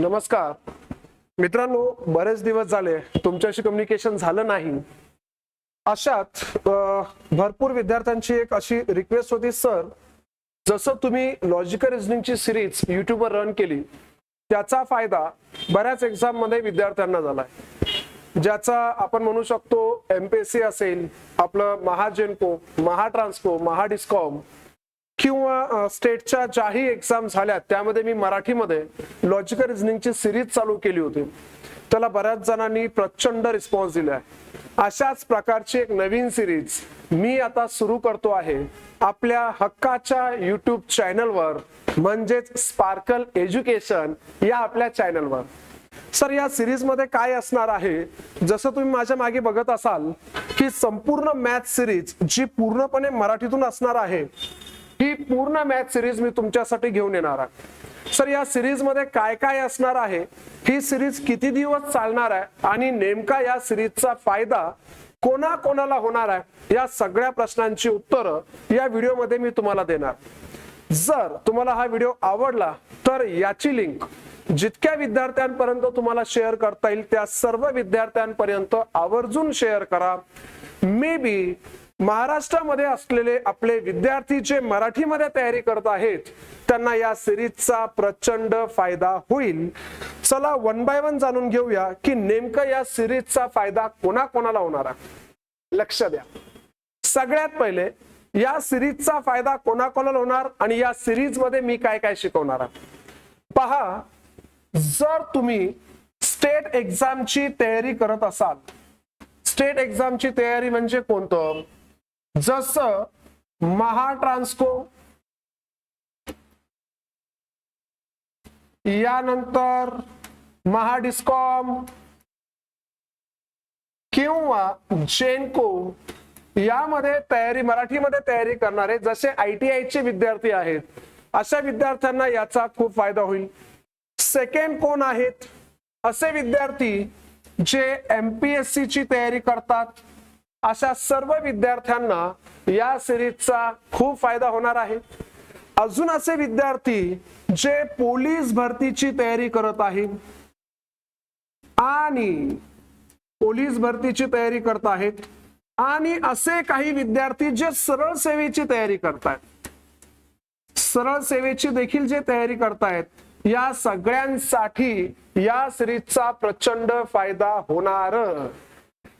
नमस्कार. मित्रांनो बरेच दिवस झाले तुमच्याशी कम्युनिकेशन झालं नाही. अशात भरपूर विद्यार्थ्यांची एक अशी रिक्वेस्ट होती सर जसं तुम्ही लॉजिकल रिझनिंगची सिरीज युट्यूबवर रन केली त्याचा फायदा बऱ्याच एक्झाममध्ये विद्यार्थ्यांना झालाय. ज्याचा आपण म्हणू शकतो एमपीएससी असेल आपलं महाजेनको महाट्रान्सको महाडिस्कॉम किंवा स्टेटच्या ज्याही एक्झाम झाल्या त्यामध्ये मी मराठीमध्ये लॉजिकल रिझनिंगची सिरीज चालू केली होती. त्याला बऱ्याच जणांनी प्रचंड रिस्पॉन्स दिलाय अशाच प्रकारची एक नवीन सिरीज मी आता सुरू करतो आहे. आपल्या हक्काच्या युट्यूब चॅनलवर म्हणजेच स्पार्कल एज्युकेशन या आपल्या चॅनलवर सर या सिरीजमध्ये काय असणार आहे? जसं तुम्ही माझ्या मागे बघत असाल की संपूर्ण मॅथ सिरीज जी पूर्णपणे मराठीतून असणार आहे ही पूर्ण मॅच सिरीज मी तुमच्यासाठी घेऊन येणार आहे. सर या सिरीजमध्ये काय काय असणार आहे? ही सिरीज किती दिवस चालणार आहे? आणि नेमका या सिरीजचा फायदा कोणा कोणाला होणार आहे? या सगळ्या प्रश्नांची उत्तरं या व्हिडिओमध्ये मी तुम्हाला देणार. जर तुम्हाला हा व्हिडिओ आवडला तर याची लिंक जितक्या विद्यार्थ्यांपर्यंत तुम्हाला शेअर करता येईल त्या सर्व विद्यार्थ्यांपर्यंत आवर्जून शेअर करा. मे बी महाराष्ट्रामध्ये असलेले आपले विद्यार्थी जे मराठीमध्ये तयारी करत आहेत त्यांना या सिरीजचा प्रचंड फायदा होईल. चला वन बाय वन जाणून घेऊया की नेमकं या सिरीजचा फायदा कोणाकोणाला होणार. आहे लक्ष द्या. सगळ्यात पहिले या सिरीजचा फायदा कोणाकोणाला होणार आणि या सिरीजमध्ये मी काय काय शिकवणार पहा जर तुम्ही स्टेट एक्झामची तयारी करत असाल स्टेट एक्झामची तयारी म्हणजे कोणतं? जसं महाट्रान्सको यानंतर महाडिस्कॉम किंवा जेनको यामध्ये तयारी मराठीमध्ये तयारी करणारे जसे आय टी आयचे विद्यार्थी आहेत अशा विद्यार्थ्यांना याचा खूप फायदा होईल. सेकंड कोण आहेत? असे विद्यार्थी जे एमपीएससी ची तयारी करतात. अशा सर्व विद्यार्थ्यांना या सिरीजचा खूप फायदा होणार आहे. अजून असे विद्यार्थी जे पोलीस भरतीची तयारी करत आहेत आणि पोलीस भरतीची तयारी करत आहेत आणि असे काही विद्यार्थी जे सरळ सेवेची तयारी करतायत. सरळ सेवेची देखील जे तयारी करतायत या सगळ्यांसाठी या सिरीजचा प्रचंड फायदा होणार.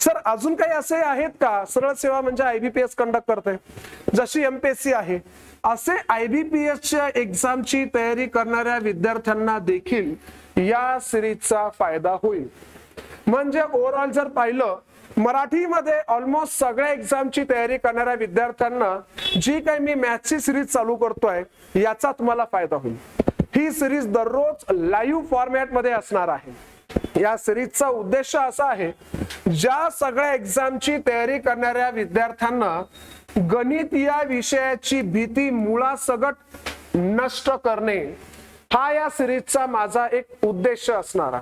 सर अजून काही असे आहेत का? सरळ सेवा म्हणजे आयबीपीएस कंडक्ट करते. जशी एमपीएससी आहे. असे आयबीपीएसच्या एक्झामची तयारी करणाऱ्या विद्यार्थ्यांना देखील या सिरीजचा फायदा होईल. म्हणजे ओव्हरऑल जर पाहिलं मराठीमध्ये ऑलमोस्ट सगळ्या एक्झामची तयारी करणाऱ्या विद्यार्थ्यांना जी काही मी मॅथची सिरीज चालू करतोय याचा तुम्हाला फायदा होईल. ही सिरीज दररोज लाईव्ह फॉर्मॅटमध्ये असणार आहे. या सिरीजचा उद्देश असा आहे ज्या सगळ्या एक्झामची तयारी करणाऱ्या विद्यार्थ्यांना गणित या विषयाची भीती मुळासकट नष्ट करणे हा या सिरीजचा माझा एक उद्देश असणारा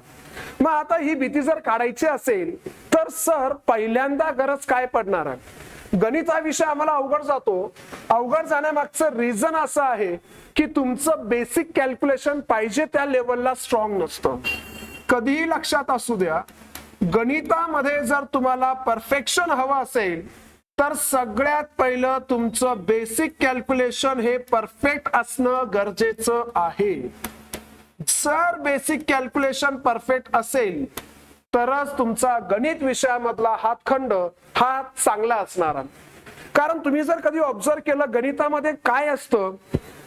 मग आता ही भीती जर काढायची असेल तर सर पहिल्यांदा गरज काय पडणार आहे? गणित हा विषय आम्हाला अवघड जातो. अवघड जाण्यामागचं रिझन असं आहे की तुमचं बेसिक कॅल्क्युलेशन पाहिजे त्या लेवलला स्ट्रॉंग नसतं. कधीही लक्षात असू द्या गणितामध्ये जर तुम्हाला परफेक्शन हवं असेल तर सगळ्यात पहिलं तुमचं बेसिक कॅल्क्युलेशन हे परफेक्ट असणं गरजेचं आहे. जर बेसिक कॅल्क्युलेशन परफेक्ट असेल तरच तुमचा गणित विषयामधला हातखंड हा चांगला असणार. कारण तुम्ही जर कधी ऑब्झर्व केलं गणितामध्ये काय असतं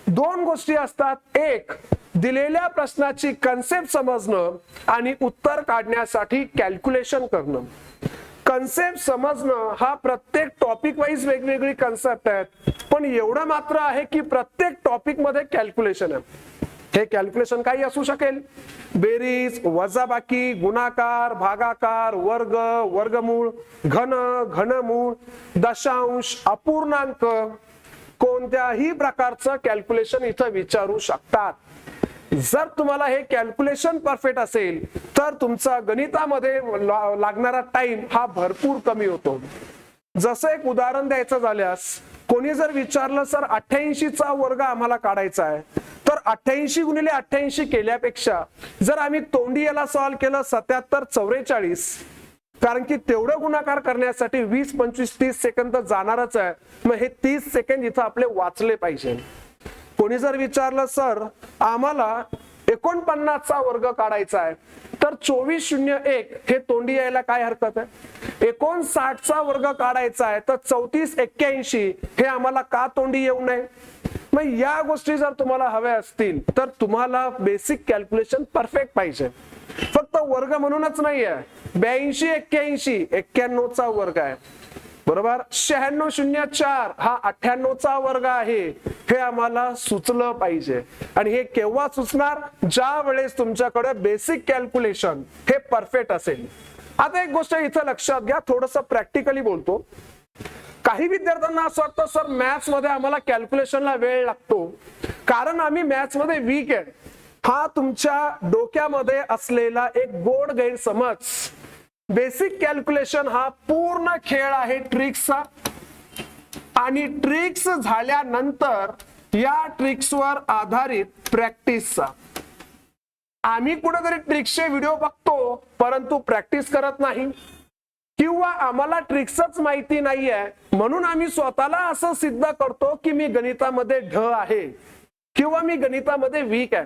दोन गोष्टी असतात. एक दिलेल्या प्रश्नाची कन्सेप्ट समजणं आणि उत्तर काढण्यासाठी कॅल्क्युलेशन करणं. कन्सेप्ट समजणं हा प्रत्येक टॉपिक वाईज वेगवेगळी कन्सेप्ट आहेत. पण एवढं मात्र आहे की प्रत्येक टॉपिकमध्ये कॅल्क्युलेशन आहे. हे कॅल्क्युलेशन काही असू शकेल. बेरीज वजाबाकी गुणाकार भागाकार वर्ग वर्गमूळ घन घनमूळ दशांश अपूर्णांक कोणत्याही प्रकारचं कॅल्क्युलेशन इथं विचारू शकतात. जर तुम्हाला हे कॅल्क्युलेशन परफेक्ट असेल तर तुमचा गणितामध्ये लागणारा टाइम हा भरपूर कमी होतो. जसं एक उदाहरण द्यायचं झाल्यास कोणी जर विचारलं सर अठ्ठ्याऐंशीचा वर्ग आम्हाला काढायचा आहे. तर अठ्ठ्याऐंशी गुणिले अठ्ठ्याऐंशी केल्यापेक्षा जर आम्ही तोंडी याला सॉल्व केलं सत्याहत्तर चौवेचाळीस कारण की तेवढं गुणाकार करण्यासाठी वीस पंचवीस तीस सेकंद तर जाणारच आहे. मग हे तीस सेकंद इथं आपले वाचले पाहिजे. कोणी जर विचारलं सर आम्हाला एकोणपन्नासचा वर्ग काढायचा आहे तर चोवीस शून्य एक हे तोंडी यायला काय हरकत आहे? एकोणसाठचा वर्ग काढायचा आहे तर चौतीस एक्क्याऐंशी हे आम्हाला का तोंडी येऊ नये? मग या गोष्टी जर तुम्हाला हव्या असतील तर तुम्हाला बेसिक कॅल्क्युलेशन परफेक्ट पाहिजे. फक्त वर्ग म्हणूनच नाहीये. ब्याऐंशी एक्क्याऐंशी एक्क्याण्णवचा वर्ग आहे. बरोबर? शहाण्णव शून्य चार हा अठ्ठ्याण्णवचा वर्ग आहे. हे आम्हाला सुचलं पाहिजे. आणि हे केव्हा सुचणार? ज्या वेळेस तुमच्याकडे बेसिक कॅल्क्युलेशन हे परफेक्ट असेल. आता एक गोष्ट इथं लक्षात घ्या थोडस प्रॅक्टिकली बोलतो. काही विद्यार्थ्यांना असं वाटतं सर मॅथ्समध्ये आम्हाला कॅल्क्युलेशनला वेळ लागतो. कारण आम्ही मॅथ्समध्ये वीक आहे. हा तुमच्या डोक्यामध्ये असलेला एक गोड गैरसमज. बेसिक कॅल्क्युलेशन हा पूर्ण खेळ आहे ट्रिक्सचा. आणि ट्रिक्स झाल्यानंतर या ट्रिक्सवर आधारित प्रॅक्टिसचा. आम्ही कुठेतरी ट्रिक्सचे व्हिडिओ बघतो परंतु प्रॅक्टिस करत नाही. किंवा आम्हाला ट्रिक्सच माहिती नाहीये म्हणून आम्ही स्वतःला असं सिद्ध करतो की मी गणितामध्ये ढ आहे. किंवा मी गणितामध्ये वीक आहे.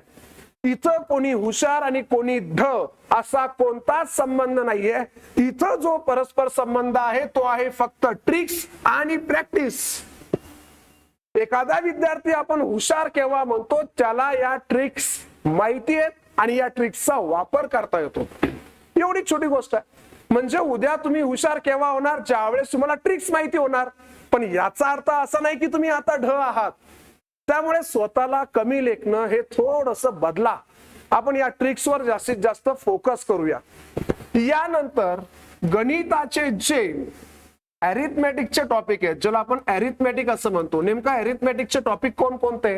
इथं कोणी हुशार आणि कोणी ढ असा कोणताच संबंध नाहीये. इथं जो परस्पर संबंध आहे तो आहे फक्त ट्रिक्स आणि प्रॅक्टिस एखादा विद्यार्थी आपण हुशार केव्हा म्हणतो त्याला या ट्रिक्स माहिती आहेत आणि या ट्रिक्सचा वापर करता येतो. एवढी छोटी गोष्ट आहे. म्हणजे उद्या तुम्ही हुशार केव्हा होणार? ज्यावेळेस तुम्हाला ट्रिक्स माहिती होणार. पण याचा अर्थ असा नाही की तुम्ही आता ढ आहात. त्यामुळे स्वतःला कमी लेखणं हे थोडस बदला. आपण या ट्रिक्सवर जास्तीत जास्त फोकस करूया. यानंतर गणिताचे जे अॅरिथमॅटिकचे टॉपिक आहेत ज्याला आपण अॅरिथमॅटिक असं म्हणतो. नेमका अॅरिथमॅटिकचे टॉपिक कोण कोणते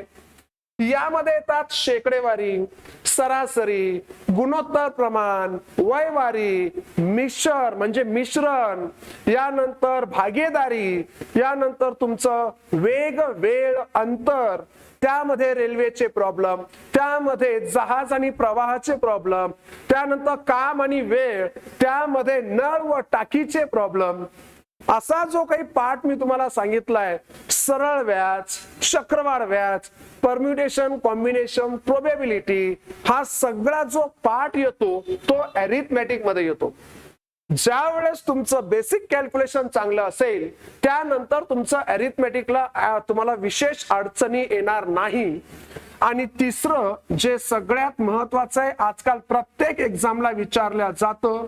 यामध्ये येतात शेकडेवारी सरासरी गुणोत्तर प्रमाण वयवारी मिश्र म्हणजे मिश्रण यानंतर भागीदारी यानंतर तुमचं वेग वेळ अंतर त्यामध्ये रेल्वेचे प्रॉब्लेम त्यामध्ये जहाज आणि प्रवाहाचे प्रॉब्लेम त्यानंतर काम आणि वेळ त्यामध्ये नळ व टाकीचे प्रॉब्लेम असा जो काही पाठ मी तुम्हाला सांगितलाय सरळ व्याज चक्रवाढ व्याज परम्युटेशन कॉम्बिनेशन प्रोबेबिलिटी हा सगळा जो पाठ येतो तो अरिथमॅटिकमध्ये येतो. ज्या वेळेस तुमचं बेसिक कॅल्क्युलेशन चांगलं असेल त्यानंतर तुमचं अरिथमॅटिकला तुम्हाला विशेष अडचणी येणार नाही. आणि तिसरं जे सगळ्यात महत्वाचं आहे आजकाल प्रत्येक एक्झामला विचारलं जातं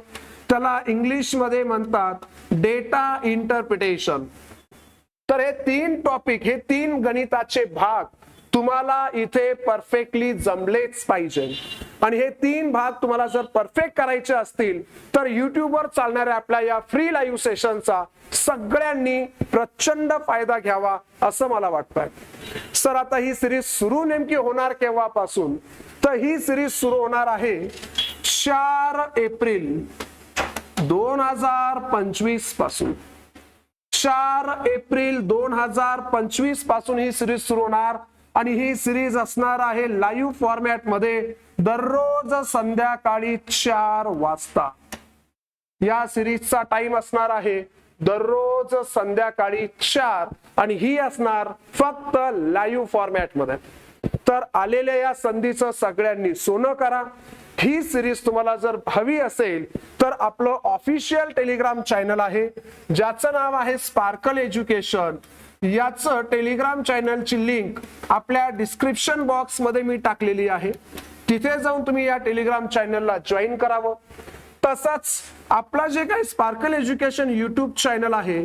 त्याला इंग्लिशमध्ये म्हणतात डेटा इंटरप्रिटेशन तर हे तीन टॉपिक हे तीन गणिताचे भाग तुम्हाला इथे परफेक्टली जमलेच पाहिजे. आणि हे तीन भाग तुम्हाला जर परफेक्ट करायचे असतील तर युट्यूबवर चालणाऱ्या आपल्या या फ्री लाईव्ह सेशनचा सगळ्यांनी प्रचंड फायदा घ्यावा असं मला वाटतंय. सर आता ही सिरीज सुरू नेमकी होणार केव्हापासून? तर ही सिरीज सुरू होणार आहे चार एप्रिल. दोन हजार पंचवीसपासून. चार एप्रिल दोन हजार पंचवीसपासून ही सिरीज सुरू होणार आणि ही सिरीज असणार आहे लाईव्ह फॉर्मॅटमध्ये दररोज संध्याकाळी चार वाजता. या सिरीजचा टाइम असणार आहे दररोज संध्याकाळी चार आणि ही असणार फक्त लाईव्ह फॉर्मॅटमध्ये. तर आलेल्या या संधीचं सगळ्यांनी सोनं करा. ही सिरीज तुम्हाला जर हवी असेल तर आपलं ऑफिशियल टेलिग्राम चॅनल आहे ज्याचं नाव आहे स्पार्कल एज्युकेशन याचं टेलिग्राम चॅनलची लिंक आपल्या डिस्क्रिप्शन बॉक्समध्ये मी टाकलेली आहे. तिथे जाऊन तुम्ही या टेलिग्राम चॅनलला जॉईन करावं. तसंच आपला जे काही स्पार्कल एज्युकेशन युट्यूब चॅनल आहे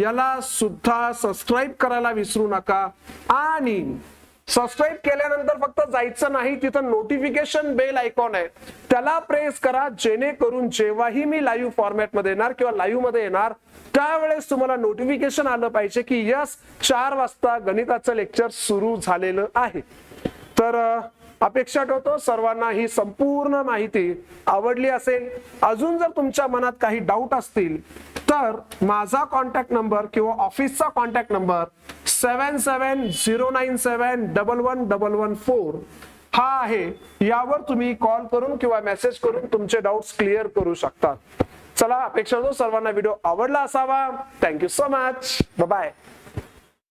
याला सुद्धा सबस्क्राईब करायला विसरू नका. आणि सबस्क्राईब केल्यानंतर फक्त जायचं नाही तिथं नोटिफिकेशन बेल आयकॉन आहे. त्याला प्रेस करा जेणेकरून जेव्हाही मी लाईव्ह फॉर्मॅटमध्ये येणार किंवा लाईव्हमध्ये येणार त्यावेळेस तुम्हाला नोटिफिकेशन आलं पाहिजे की यस चार वाजता गणिताचं लेक्चर सुरू झालेलं आहे. तर अपेक्षा ठेवतो सर्वांना ही संपूर्ण माहिती आवडली असेल. अजून जर तुमच्या मनात काही डाऊट असतील तर माझा कॉन्टॅक्ट नंबर किंवा ऑफिसचा contact number seven seven zero nine seven double one double one four हा आहे. यावर तुम्ही कॉल करून किंवा मेसेज करून तुमचे डाऊट्स क्लिअर करू शकता. चला अपेक्षा सर्वांना व्हिडिओ आवडला असावा. Thank you so much bye